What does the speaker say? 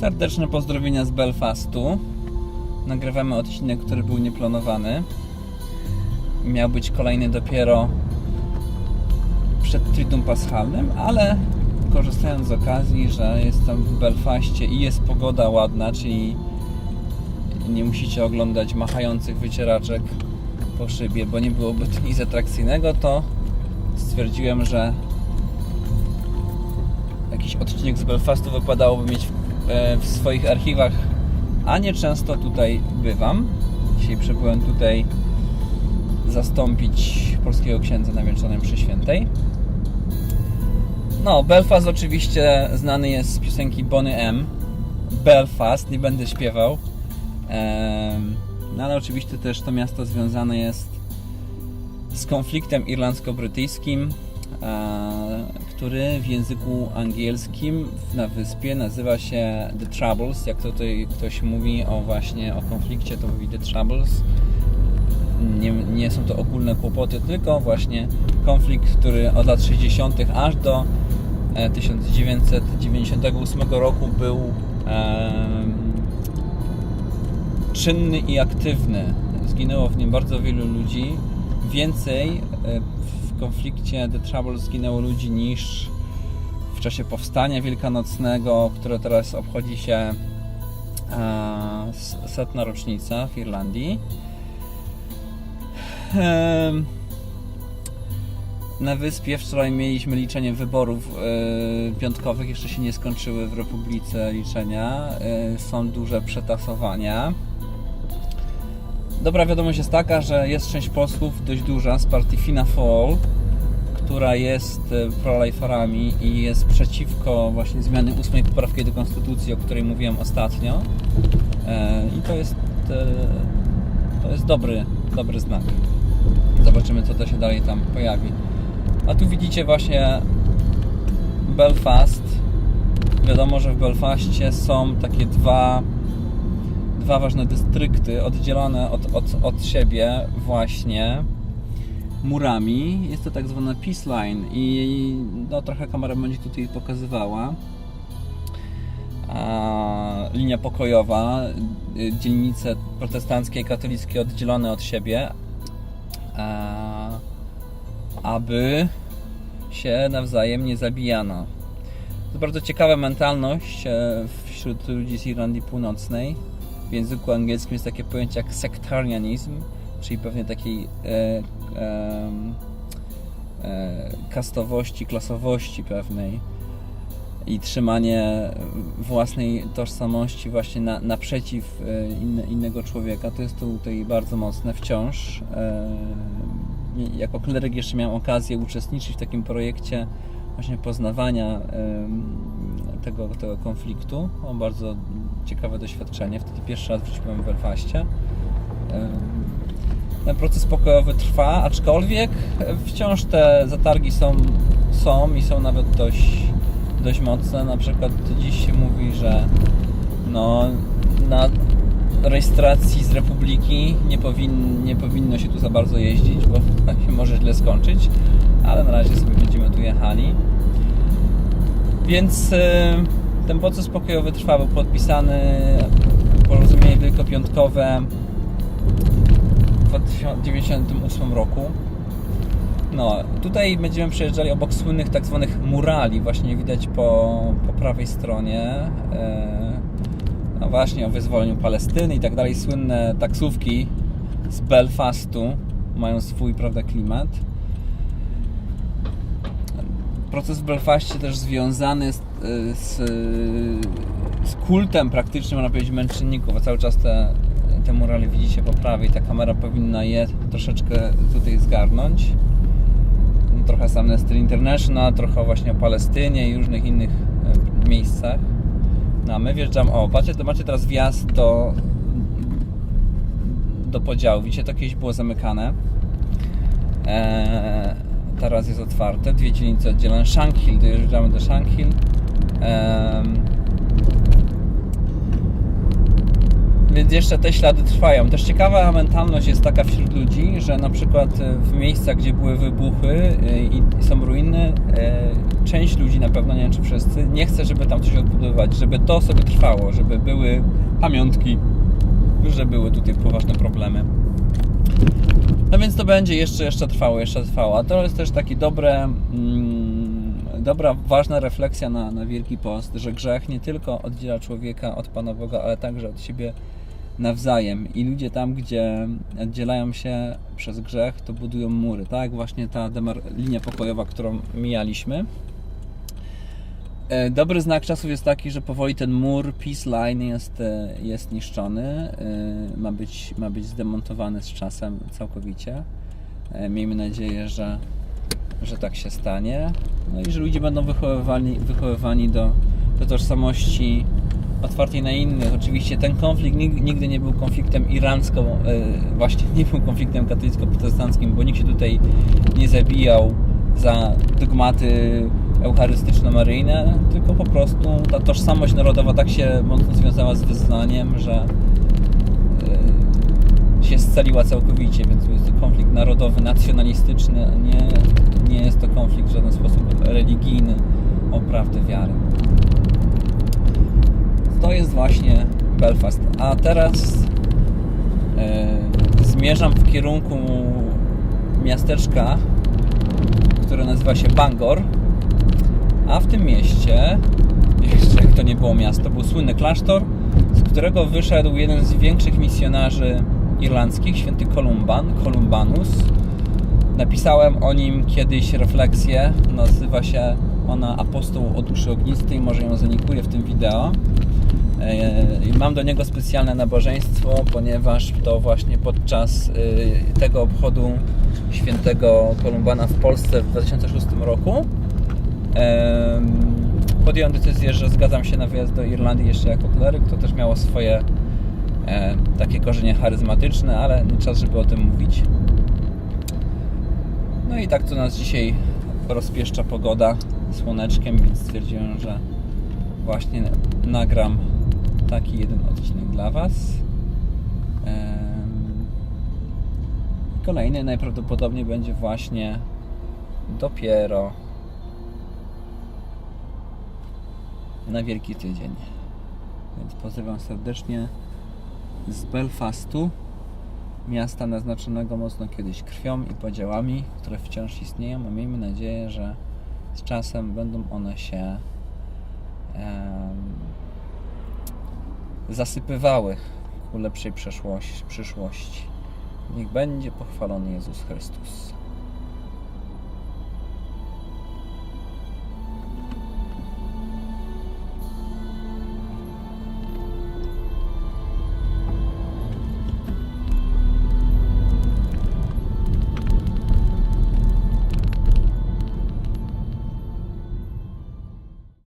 Serdeczne pozdrowienia z Belfastu. Nagrywamy odcinek, który był nieplanowany. Miał być kolejny dopiero przed Triduum Paschalnym, ale korzystając z okazji, że jestem w Belfaście i jest pogoda ładna, czyli nie musicie oglądać machających wycieraczek po szybie, bo nie byłoby to nic atrakcyjnego, to stwierdziłem, że jakiś odcinek z Belfastu wypadałoby mieć w, e, w swoich archiwach, a nie często tutaj bywam. Dzisiaj przybyłem tutaj zastąpić polskiego księdza na Wielczonej Mszy Świętej. No, Belfast oczywiście znany jest z piosenki Bonny M. Belfast, nie będę śpiewał. No ale oczywiście też to miasto związane jest z konfliktem irlandzko-brytyjskim, który w języku angielskim na wyspie nazywa się The Troubles. Jak tutaj ktoś mówi o właśnie o konflikcie, to mówi The Troubles. Nie, nie są to ogólne kłopoty, tylko właśnie konflikt, który od lat 60. aż do e, 1998 roku był em, czynny i aktywny. Zginęło w nim bardzo wielu ludzi. Więcej e, w konflikcie The Trouble zginęło ludzi niż w czasie powstania wielkanocnego, które teraz obchodzi się e, setna rocznica w Irlandii. Em, Na wyspie wczoraj mieliśmy liczenie wyborów e, piątkowych, jeszcze się nie skończyły w Republice liczenia. E, są duże przetasowania. Dobra wiadomość jest taka, że jest część posłów dość duża z partii Fina Fall, która jest e, pro-liferami i jest przeciwko właśnie zmiany ósmej poprawki do konstytucji, o której mówiłem ostatnio. E, I to jest, e, to jest dobry, dobry znak. Zobaczymy, co to się dalej tam pojawi. A tu widzicie właśnie Belfast. Wiadomo, że w Belfaście są takie dwa dwa ważne dystrykty oddzielone od, od, od siebie właśnie murami. Jest to tak zwana Peace Line i no, trochę kamera będzie tutaj pokazywała. A, linia pokojowa, y, dzielnice protestanckie i katolickie oddzielone od siebie, a, aby się nawzajem nie zabijano. To bardzo ciekawa mentalność e, wśród ludzi z Irlandii Północnej. W języku angielskim jest takie pojęcie jak sektarianizm, czyli pewnie takiej e, em, e, kastowości, klasowości pewnej i trzymanie własnej tożsamości właśnie na, naprzeciw e, inne, innego człowieka. To jest tutaj bardzo mocne wciąż. E, jako kleryk jeszcze miałem okazję uczestniczyć w takim projekcie właśnie poznawania tego, tego konfliktu. O, bardzo ciekawe doświadczenie. Wtedy pierwszy raz w życiu byłem w Belfaście. Ten proces pokojowy trwa, aczkolwiek wciąż te zatargi są, są i są nawet dość, dość mocne. Na przykład dziś się mówi, że no, na rejestracji z Republiki nie, powin, nie powinno się tu za bardzo jeździć, bo się może źle skończyć, ale na razie sobie będziemy tu jechali. Więc e, ten proces pokojowy trwa, był podpisany porozumienie wielkopiątkowe w 1998 roku. No, tutaj będziemy przejeżdżali obok słynnych tak zwanych murali, właśnie widać po, po prawej stronie. E, no właśnie o wyzwoleniu Palestyny i tak dalej. Słynne taksówki z Belfastu mają swój, prawda, klimat. Proces w Belfaście też związany jest z, z kultem praktycznym, można powiedzieć, męczenników, a cały czas te, te murale widzicie po prawej, ta kamera powinna je troszeczkę tutaj zgarnąć. No, Trochę sam Amnesty International, trochę właśnie o Palestynie i różnych innych e, miejscach. No, a my wjeżdżamy, o, patrzcie, to macie teraz wjazd do, do podziału. Widzicie, to kiedyś było zamykane. Eee, teraz jest otwarte. Dwie dzielnice oddzielone. Shankhill, dojeżdżamy do Shankhill. Więc jeszcze te ślady trwają. Też ciekawa mentalność jest taka wśród ludzi, że na przykład e, w miejscach, gdzie były wybuchy e, i są ruiny, e, część ludzi, na pewno nie wiem czy wszyscy, nie chce, żeby tam coś odbudowywać, żeby to sobie trwało, żeby były pamiątki, że były tutaj poważne problemy. No więc to będzie jeszcze, jeszcze trwało, jeszcze trwało. A to jest też taki dobre, mm, dobra, ważna refleksja na, na Wielki Post, że grzech nie tylko oddziela człowieka od Pana Boga, ale także od siebie nawzajem. I ludzie tam, gdzie oddzielają się przez grzech, to budują mury. Tak właśnie ta linia pokojowa, którą mijaliśmy. E, Dobry znak czasów jest taki, że powoli ten mur peace line jest, e, jest niszczony. e, Ma być, ma być zdemontowany z czasem całkowicie. Miejmy nadzieję, że, że tak się stanie. No i że ludzie będą wychowywani, wychowywani do, do tożsamości otwartej na innych. Oczywiście ten konflikt nig- nigdy nie był konfliktem irancko, e, właśnie nie był konfliktem katolicko-protestanckim, bo nikt się tutaj nie zabijał za dogmaty eucharystyczno-maryjne, tylko po prostu ta tożsamość narodowa tak się mocno związała z wyznaniem, że się scaliła całkowicie, więc jest to konflikt narodowy, nacjonalistyczny, nie, nie jest to konflikt w żaden sposób religijny o prawdę wiary. To jest właśnie Belfast. A teraz e, zmierzam w kierunku miasteczka, które nazywa się Bangor. A w tym mieście, jeszcze jak to nie było miasto, był słynny klasztor, z którego wyszedł jeden z większych misjonarzy irlandzkich, święty Kolumban, Kolumbanus. Napisałem o nim kiedyś refleksję, nazywa się ona Apostoł o duszy ognistej, może ją zanikuję w tym wideo. E, Mam do niego specjalne nabożeństwo, ponieważ to właśnie podczas y, tego obchodu świętego Kolumbana w Polsce w 2006 roku em, podjąłem decyzję, że zgadzam się na wyjazd do Irlandii jeszcze jako kleryk. To też miało swoje e, takie korzenie charyzmatyczne, ale nie czas, żeby o tym mówić. No i tak to nas dzisiaj rozpieszcza pogoda słoneczkiem, więc stwierdziłem, że właśnie nagram taki jeden odcinek dla Was. Kolejny najprawdopodobniej będzie właśnie dopiero na Wielki Tydzień. Więc pozdrawiam serdecznie z Belfastu, miasta naznaczonego mocno kiedyś krwią i podziałami, które wciąż istnieją, a miejmy nadzieję, że z czasem będą one się em, zasypywały ku lepszej przyszłości. Niech będzie pochwalony Jezus Chrystus.